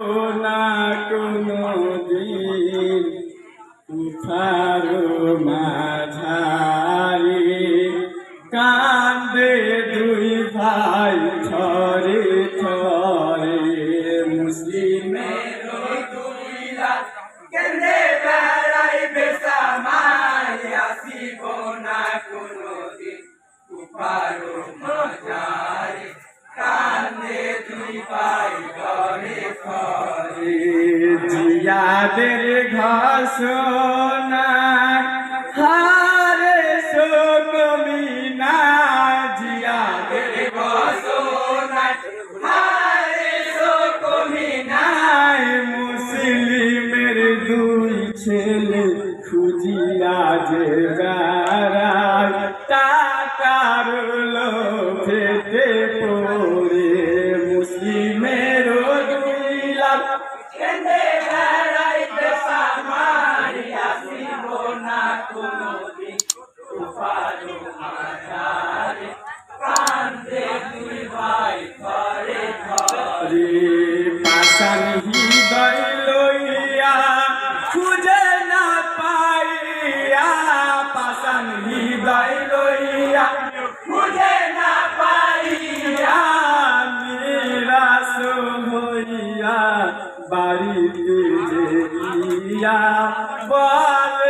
না কোনো দিন তুফার মাঝারি। কান্দে দুই ভাই থরে থরে মুসলিমের কেন্দে বেড়াইবে সামাই আসিব না কোনদিন উপারো মজারে কান্দে দুই পাই জিয়াদের ঘাসনা হারে মুসলিমের খুঁজিয়া যে বেড়ায় টাকার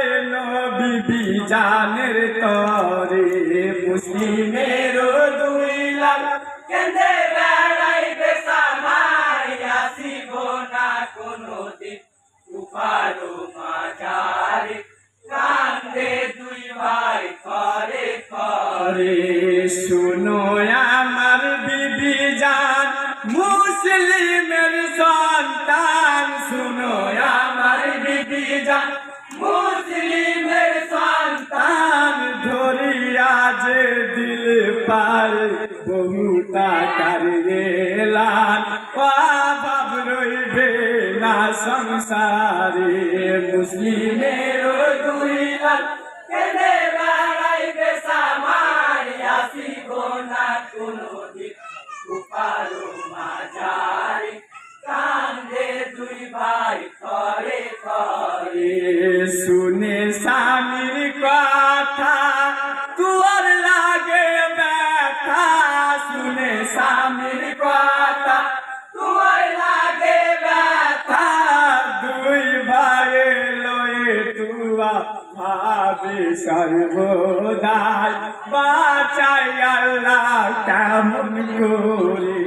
বলে নবী জানের তরে মুসলিমের দুই লাখ কেন্দে বেড়াইবে সামাই আসিব না কোনদিন। উপারো মাজারে কান্দে দুই ভাই করে করে শুনো আমার বিবি জান, মুসলিমের সন্তান। শুনো আমার বিবি জান মুসলিমের সন্তান তান ধরিয়া যে দিল পার। বহু টাকার এলান। অভাব রইবে না সংসারে। মুসলিমের স্বামীর কথা তোমার লাগে ব্যথা, দুই ভাই লয়ে তুয়া ভাবি সর্বদাই। বাঁচাই আল্লাহ, কেমন করে?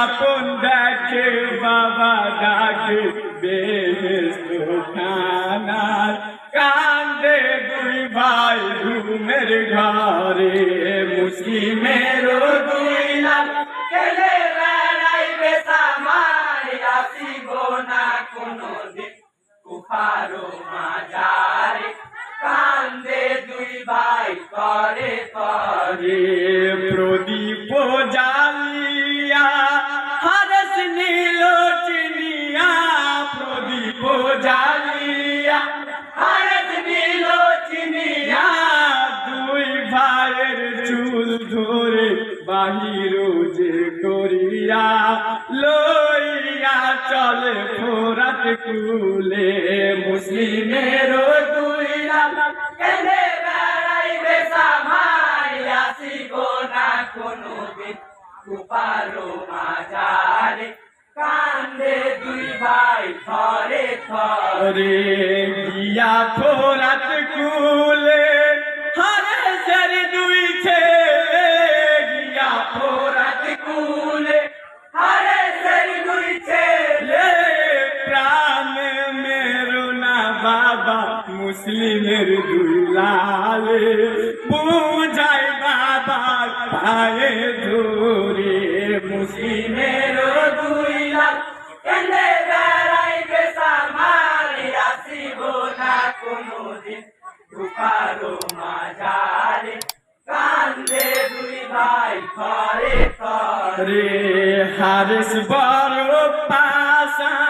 স্বপন দেখে বাবা ডাকে বেহেস্ত খানার কান্দে দুই ভাই ঘুমের ঘরে, মুসলিমের দুই কান্দে দুই ভাই করে মুসলিমের দুই লাখ কেলে বেড়াইবে সামাই, আসিব না কোনদিন। কুপালো মাঝারে কান্দে দুই ভাই, থরে থরে। রে গিয়া মুসলিমের দুই লালে। বোঝায় বাবার পায়ে ধরে মুসলিমের দুই লাল। কেন্দ্রে হারিস বড় পাশা।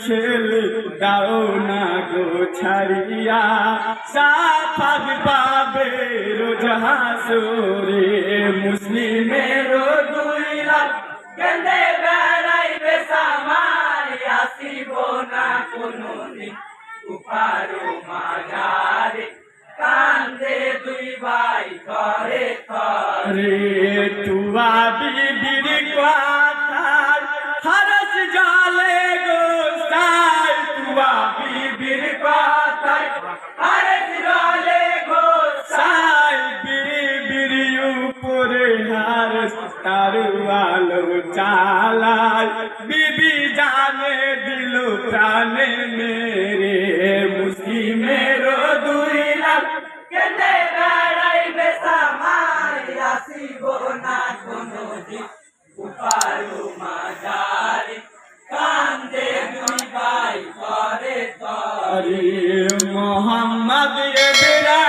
ছেলে দাও না গো ছাড়িয়া। সাফাত পাবে রোজ হাসরে মুসলিমের দুই লাখ কেন্দে তারু আলো চালায়। বিবি জানে দিল প্রাণে মেরে। মুসি দুই লাখ। কেটে বেড়াই আসিব না কোনো উপারু কান্দে দুই ভাই, করে তরি। মোহাম্মদ এ বেড়া